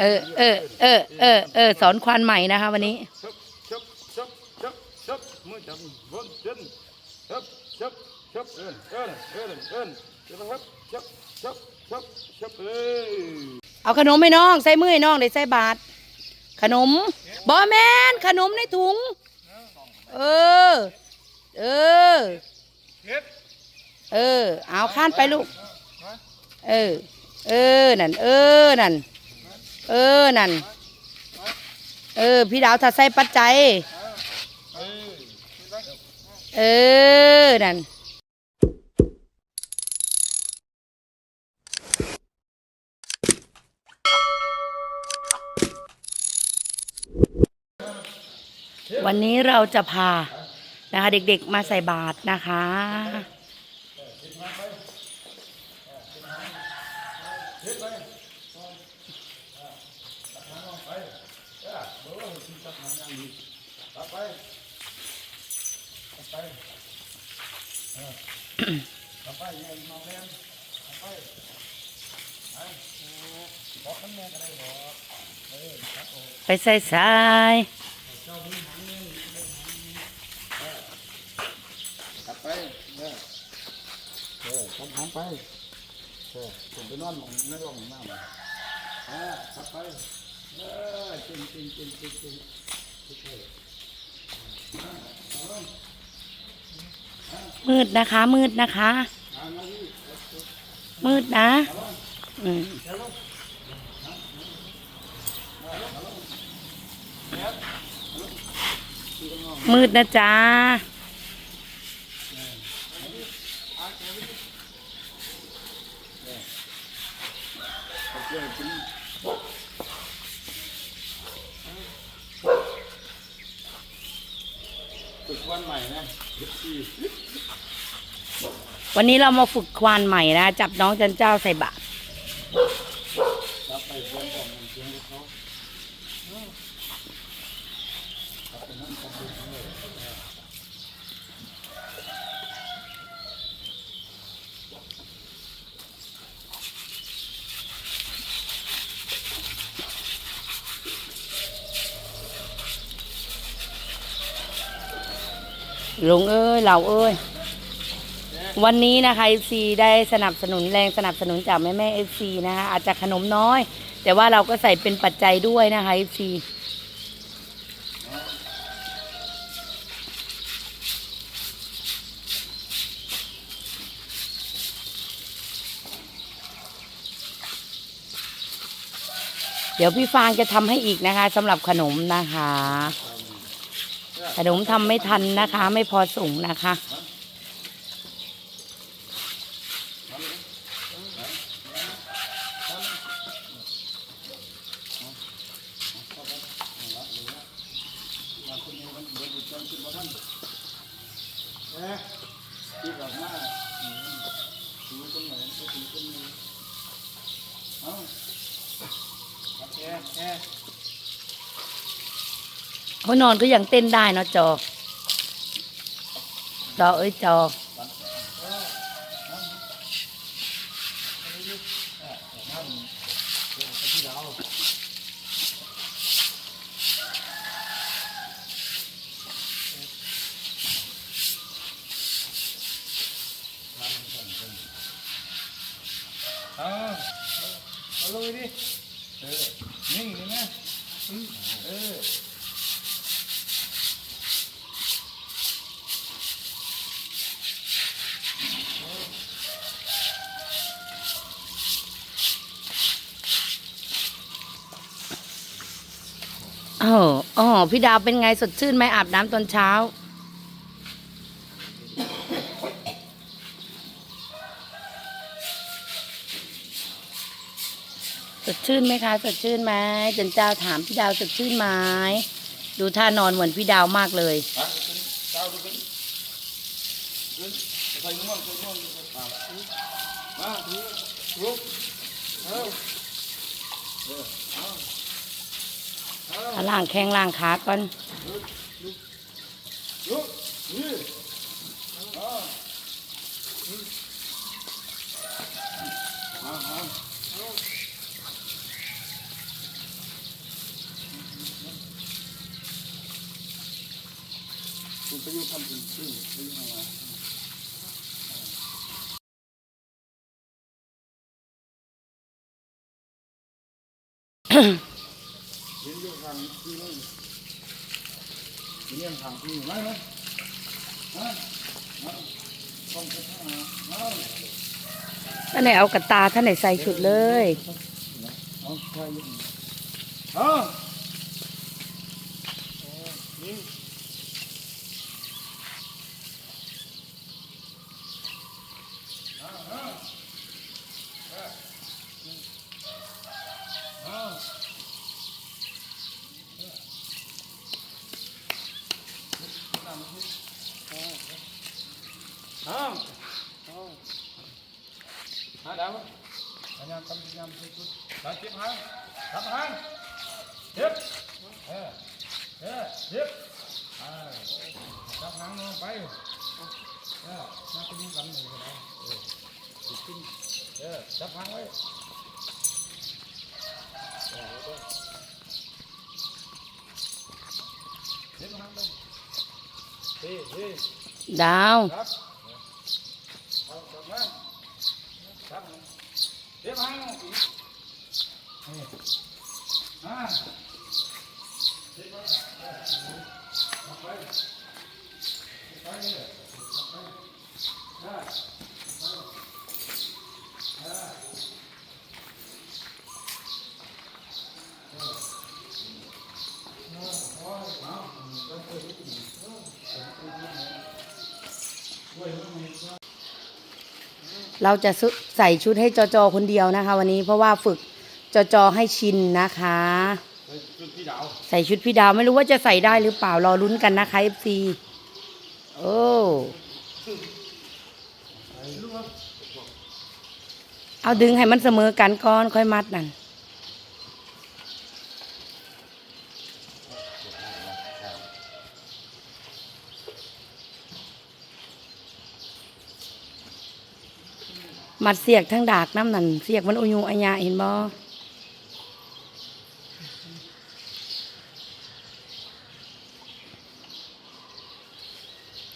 เออเออเออเออเออสอนควานใหม่นะคะวันนี้เอินเอินเอินเอินชับชับชับชับชับเอ้ยเอาขนมให้น้อง ใส่มือให้น้องได้ใส่บาท ขนมบอแมนขนมในถุง เออ เออ เออ เอาข้านไปลูก เออ เออ นั่น เออ นั่น เออ นั่น เออ พี่ดาวถ้าใส่ปัจจัย เออ นั่นวันนี้เราจะพานะคะเด็กๆมาใส่บาตรนะคะ ไปใส่สายไปเออเออทำหางไปเออผมไปนอนหมองในร่องน้ำเออกลับไปเออจริงจริงจริงจริงจริง มืดนะคะ มืดนะคะ มืดนะอืมมืดนะจ๊ะฝึกวันใหม่นะ วันนี้เรามาฝึกควานใหม่นะ จับน้องจันเจ้าใส่บาตร รับไปเพื่อนของมันเพื่อนเขา ลุงเอ้ยเราเอ้ย วันนี้นะคะเอฟซีได้สนับสนุนแรงสนับสนุนจากแม่แม่เอฟซีนะคะอาจจะขนมน้อย แต่ว่าเราก็ใส่เป็นปัจจัยด้วยนะคะเอฟซีเดี๋ยวพี่ฟางจะทำให้อีกนะคะสำหรับขนมนะคะ แต่ผมทำไม่ทันนะคะ ไม่พอส่งนะคะ เอ๊ะที่กลับมาถูตรงไหนก็ถูตรงนี้เอ้าเอ๊ะเอ๊ะ เขานอนก็ยังเต้นได้เนาะจอ จอเอ้ยจอ เอาเอาลงไปดิเออนิ่งดีไหมอืมเออ เอออ๋อ พี่ดาวเป็นไงสดชื่นไหมอาบน้ำตอนเช้า สดชื่นไหมคะสดชื่นไหมจันเจ้าถามพี่ดาวสดชื่นไหมดูท่านอนเหมือนพี่ดาวมากเลยเจ้าดูขึ้นขึ้นใส่ง่วงใส่ง่วงมา ล่างแข้งล่างขาก่อนคุณไปยุ่งทำจริงๆไปยุ่งอะไร ที่นี่เห็นยังทางที่ไหมไหมฮะฮะต้องไปทางไหนอาท่านไหนเอากระตาท่านไหนใส่ชุดเลย เอาใครอยู่เอานี่เอาเอาหาดาวพยายามทำพยายามสุดๆไปเก็บหางทำหางเก็บเออเออเก็บอ่าจับหางลงไปเออมาไปดูกันหน่อยก็ได้เออติดขึ้นเออจับหางไว้เออเดี๋ยวเก็บหางลง เฮ้เฮ้ ดาว ครับเอาจับหางจับหางเก็บหางลงอีกเอออ่าเก็บหางเอาไปเอาไปเลยเอาไปอ่า เราจะใส่ชุดให้จอจอคนเดียวนะคะ วันนี้เพราะว่าฝึกจอจอให้ชินนะคะ ใส่ชุดพี่ดาวไม่รู้ว่าจะใส่ได้หรือเปล่ารอลุ้นกันนะคะ FC โอ้เอาดึงให้มันเสมอกันก่อนค่อยมัดนั่น มัดเสียกทั้งดากน้ำนั่นเสียกมันอุยูอัญญาเห็นบ่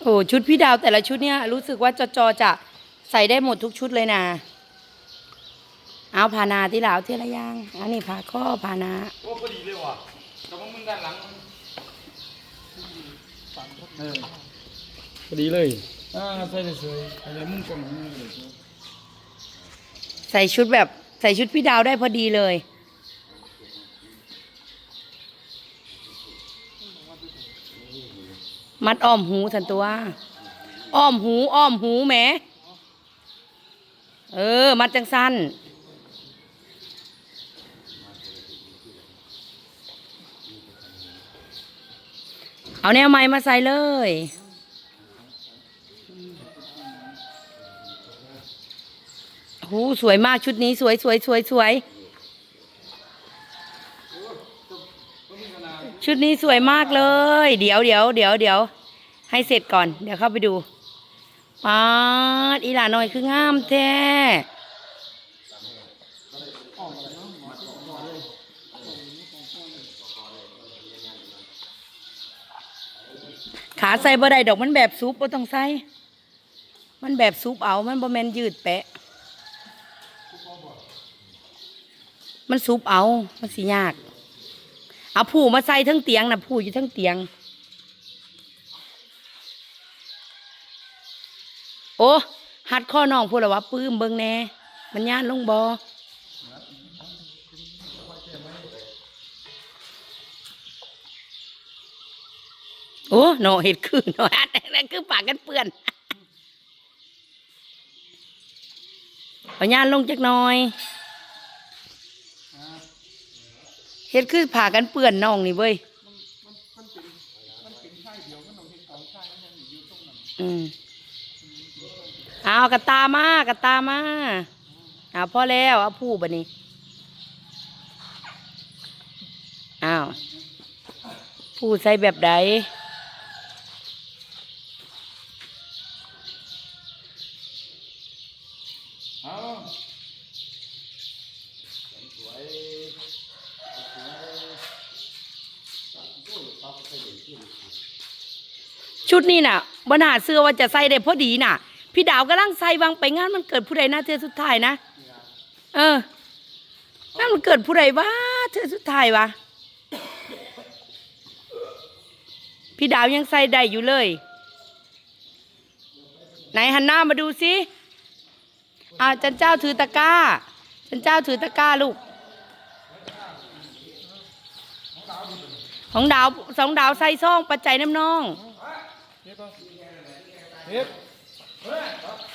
โอ้ชุดพี่ดาวแต่ละชุดเนี่ยรู้สึกว่าจอจอจะใส่ได้หมดทุกชุดเลยนะเอาพานาที่เหลาที่ละอยางอันนี้พาข้อพานาโอ้พอดีเลยว่ะแต่ว่ามึงด้านหลังเออพอดีเลยอ่าใส่เลยสวยอะไรมึงกล่องมึงเลยสวย ใส่ชุดแบบใส่ชุดพี่ดาวได้พอดีเลย มัดอ้อมหูสันตัวอ้อมหูอ้อมหูแหมเออ มัดจังสั้นเอาแนวไม้มาใส่เลย โอ้สวยมากชุดนี้สวยสวยสวยสวย ชุดนี้สวยมากเลย เดี๋ยวเดี๋ยวเดี๋ยวเดี๋ยวให้เสร็จก่อน เดี๋ยวเข้าไปดูป๊าดอีหลาน้อยคืองามแท้ขาใส่บ่ได้ดอกมันแบบซุปบ่ต้องใส่ มันแบบซุปเอา มันบ่แมนยืดแปะ มันซุปเอา มันสิยากเอาผู้มาใส่ทั้งเตียงนะผู้อยู่ทั้งเตียง โอ้หัดข้อน้องพูดแล้วว่าปื้มเบิงแน่มันย่านลงบอโอ้หนอเห็ดคือหนออัดนั่คือปากกันเปื้อนเอาย่านลงจักหน่อย เฮ็ดคือผ่ากันเปื่อนน้องนี่เว้ยอืมเอากระตามากระตามาเอาพอแล้วเอาผู้บะนี้อ้าวผู้ใส่แบบใด เอาสวยสวย ชุดนี้น่ะบนาเสื้อว่าจะใส่ได้พอดีน่ะ พี่ดาวกำลังใส่วางไปงานมันเกิดผู้ใดนะเธอสุดท้ายนะ เออนั่นมันเกิดผู้ใดวะเธอสุดท้ายวะพี่ดาวยังใส่ได้อยู่เลย ไหนหันหน้ามาดูสิอ่าจันเจ้าถือตะกร้า จันเจ้าถือตะกร้าลูก ของดาวสองดาวใส่ซ่องปัจจัยน้ำนอง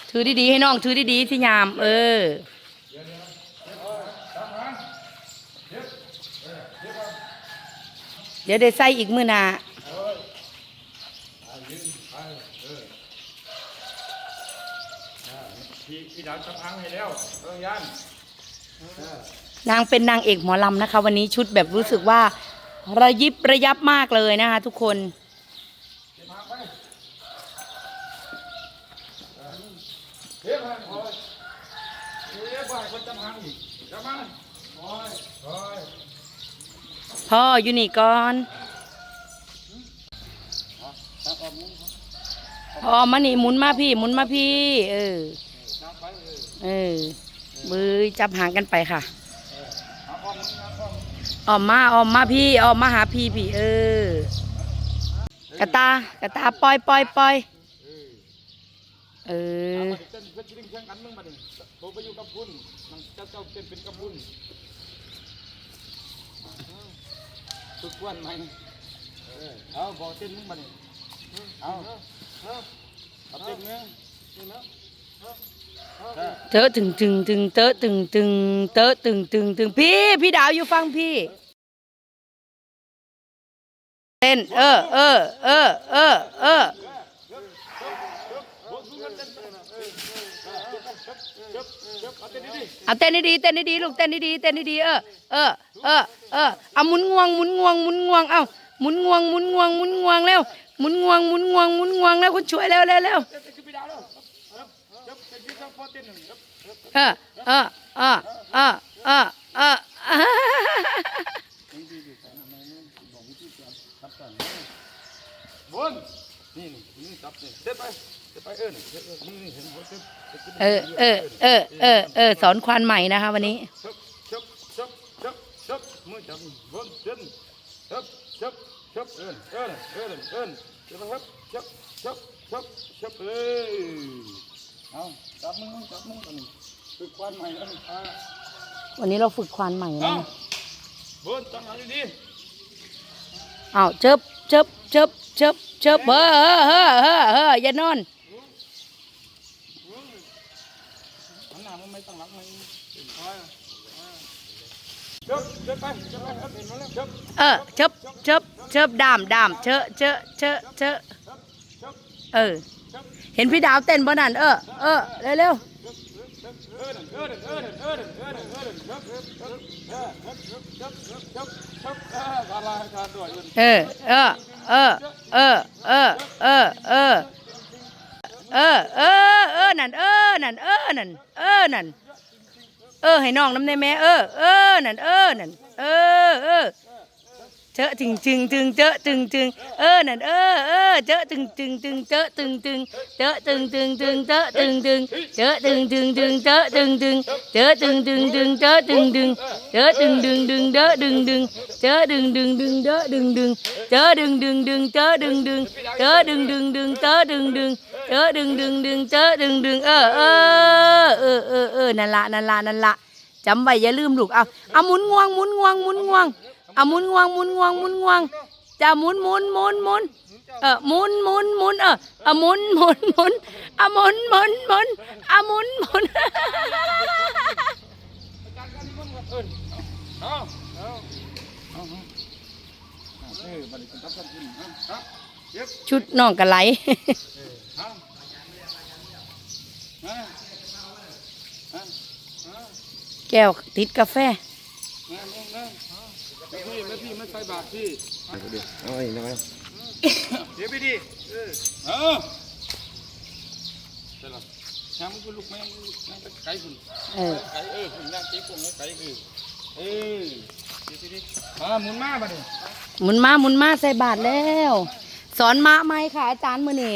ถือดีๆให้น้องถือดีๆที่ยาม เออเดี๋ยวได้ใส่อีกมือหนาพี่พี่ดาวจะพังให้แล้วเออยันนางเป็นนางเอกหมอลำนะคะ วันนี้ชุดแบบรู้สึกว่าระยิบระยับมากเลยนะคะทุกคน เฮ็ดมาโอ้ยเฮ็ดบ่ให้คนจะพังอีกจะมาโอ้ยโอ้ย พ่ออยู่นี่ก่อนตักออกมุ้งพ่อมานี่หมุนมาพี่หมุนมาพี่ เออ เออมือจับหางกันไปค่ะออกมาออกออมมาออมมาพี่ออมมาหาพี่พี่เออกระตากระตาปล่อยปล่อยปล่อยเออ ทุกวันไหมเออเอาบอกเต้นมึงมาดิเอาเอาเต้นมึงเออเตอะตึงตึงตึงเตอะตึงตึงเตอะตึงตึงตึงพี่ พี่ดาวอยู่ฟังพี่ เต้น เออเออเออเออเออ เอาเต้นดีๆเต้นดีๆลูกเต้นดีๆเต้นดีๆเออเออเออเออเอาหมุนงวงหมุนงวงหมุนงวงเอาหมุนงวงหมุนงวงหมุนงวงเร็วหมุนงวงหมุนงวงหมุนงวงแล้วคุณช่วยเร็วเร็วเร็วเต้นขึ้นไปดาวแล้วเต้นเต้นที่ต้องพอเต้นหนึ่งเออเออเออเออเออเออบนนี่นี่นี่จับนี่เต้นไปเต้นไป เออเออเออเออเออสอนควานใหม่นะคะ วันนี้วันนี้เราฝึกควานใหม่นะบลังอาเจ็บเจ็บเจ็บเจ็บเจ็บเฮ้อเฮ้อเฮ้อเฮ้ออย่านอน มันไม่ตั้งหลังมันชับชับไปชับไปเห็นมาแล้วชับเออเชิบเชิบเชิบดามดามเชอะเชอะเชอะเชอะเออ เห็นพี่ดาวเต้นบ่นั่นเออเออเร็วเออเออเออเออเออเออเออ เออ เออ เออ นั่น เออ นั่น เออ นั่น เออ นั่น เออ ให้น้องน้ำได้แม่ เออ เออ นั่น เออ นั่น เออ เออ เจอตึงตึงตึงเจอตึงตึงเออนั่นเออเออเจอตึงตึงตึงเจอตึงตึงเจอตึงตึงตึงเจอตึงตึงเจอตึงตึงตึงเจอตึงตึงเจอตึงตึงตึงเจอตึงตึงเจอตึงดึงดึงเด้อดึงดึงเจอดึงดึงดึงเด้อดึงดึงเจอดึงดึงดึงเจอดึงดึงเจอดึงดึงดึงเจอดึงดึงเจอดึงดึงดึงเจอดึงดึงเออเออเออเออเออนั่นละนั่นละนั่นละจำไว้อย่าลืมลูกเอาเอาหมุนงวงหมุนงวงหมุนงวง เอาหมุนงวงหมุนงวงหมุนงวงจะหมุนหมุนหมุนหมุนเออหมุนหมุนหมุนเออเอาหมุนหมุนหมุนเอาหมุนหมุนหมุนเอาหมุนหมุนเอาเอาเอาเออบัดนี้ทับทับขึ้นครับเย็บชุดน้องกะไหลเอาฮะฮะฮะแก้วติดกาแฟงานงาน พี่แม่พี่ไม่ใส่บาทพี่เอาอีกหน่อยเดี๋ยวพี่ดิเออเออใช่หรอช้างมันก็ลูกแม่งแม่งไก่คุณเออไก่เออคุณย่างจีบผมไก่คือเออเดี๋ยวพี่ดิอ่าหมุนมาบัดนี้หมุนมาหมุนมาใส่บาทแล้ว สอนมาไหมค่ะอาจารย์มือนี่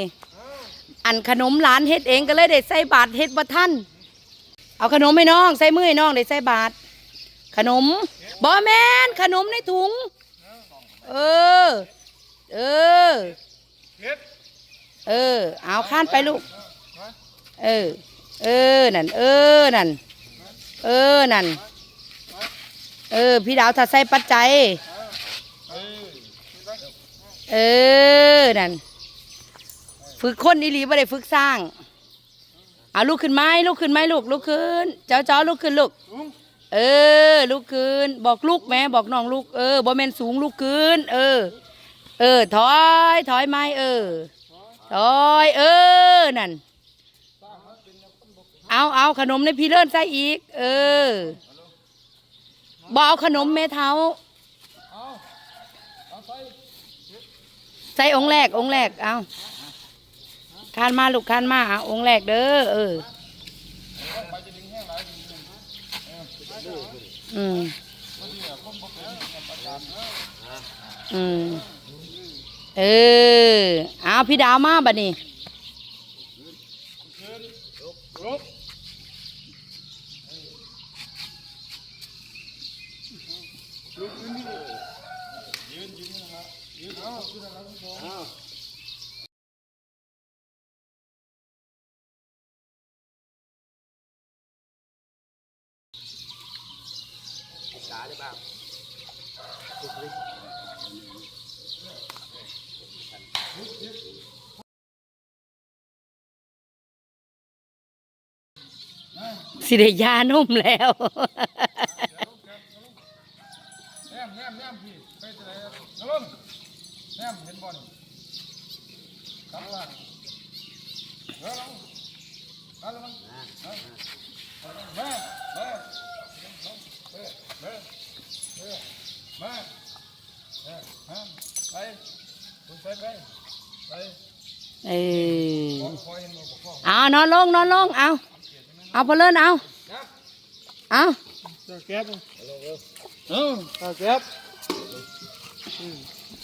อันขนมหลานเฮ็ดเองก็เลยได้ใส่บาตรเฮ็ดบ่ท่านเอาขนมให้น้องใส่มือให้น้องได้ใส่บาตร ขนมบอแมนขนมในถุง เออ เออ เออ เอาข้านไปลูก เออ เออ นั่น เออ นั่น เออ นั่น เออ พี่ดาวถ้าใส่ปัจจัย เออ นั่น ฝึกคนอีหลีบ่ได้ฝึกสร้างเอาลูกขึ้นไหมลูกขึ้นไหมลูก ลูกขึ้น เจ้าจ้อลูกขึ้นลูก เออลูกขึ้น บอกลูกแม่บอกน้องลูกเออบ่แม่นสูงลูกขึ้น เออ เออ ถอย ถอยไหมเออ ถอย เออ นั่น เอาเอาขนมในพี่เลิ่นใส่อีก เออบเอาขนมเมเท้า ใส่องแรกองแรก เอาคานมาลูกคานมาเอาองแรกเด้อ เออ ไปจะดึงแห้งหลาย อืมอืมเออเอาพี่ดาวมาบัดนี้ สิได้ยานุ่มแล้วแนมแนมแนมพี่ไปจะไหนแล้วลงแนมเห็นบอลกำลับว่าเดี๋ยวลงมาลงมาแม่แม่เออเออเออมาเออฮะไปคุณไปไปไปเอออคอยเห็นบ่พ่อเอานอนลงนอนลงเอา เอาพอเลินเอา เอาเจ้าแก๊บเออเจ้าแก๊บ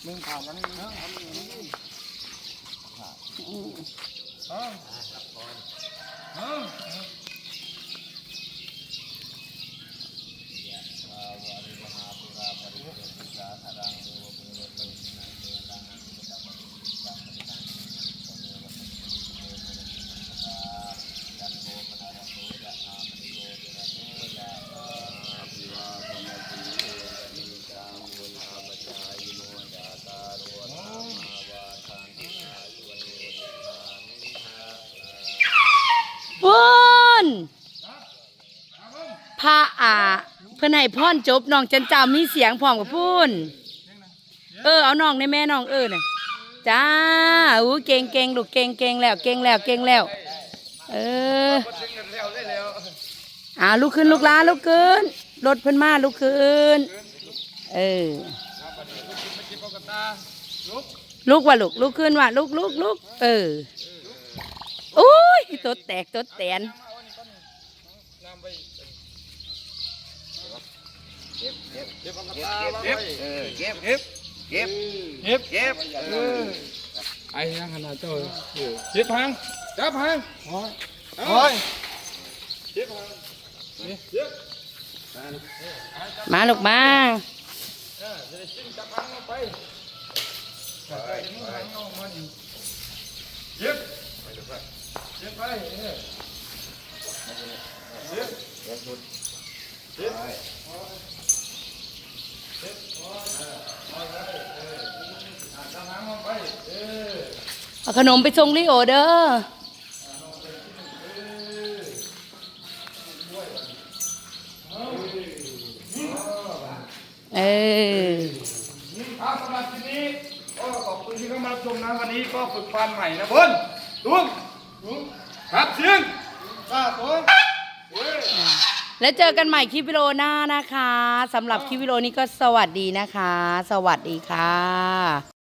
มึงถามมันนะเออเออ พูน พระอ่า เพื่อนให้พ่อนจบน้องจันจามีเสียงพร้อมกับพูนเออเอาน้องในแม่น้องเออน่ะจ้าอู้เก่งเก่งลูกเก่งเก่งแล้ว เก่งแล้วเก่งแล้ว เอออ่าลุกขึ้นลูกหลาลุกขึ้นรถเพิ่นมาลุกขึ้นเออลุกว่ะลูกลุกขึ้นว่ะลุกลุกลุกเอออุ้ยตัวแตกตัวแตนำไป เก็บเก็บเก็บปกตาเก็บเออเก็บเก็บเก็บเก็บเก็บเออไอ้ยังขนาดเจ้าเก็บพังจับพังโอ้ยโอ้ยเก็บพังเก็บมาลูกมาเออจะได้ชิ้นจับพังลงไปไปไปเอามันเก็บเก็บไปเออเก็บเก็บเอาขนมไปส่งลิโอเด้อเออครับสำหรับทีนี้ก็ขอบคุณที่เข้ามาชมนะวันนี้ก็ฝึกฟันใหม่นะเพิ่นลุงครับเสียงข้าตัวเว้ แล้วเจอกันใหม่คลิปวิดีโอหน้านะคะสำหรับคลิปวิดีโอนี้ก็สวัสดีนะคะ สวัสดีค่ะ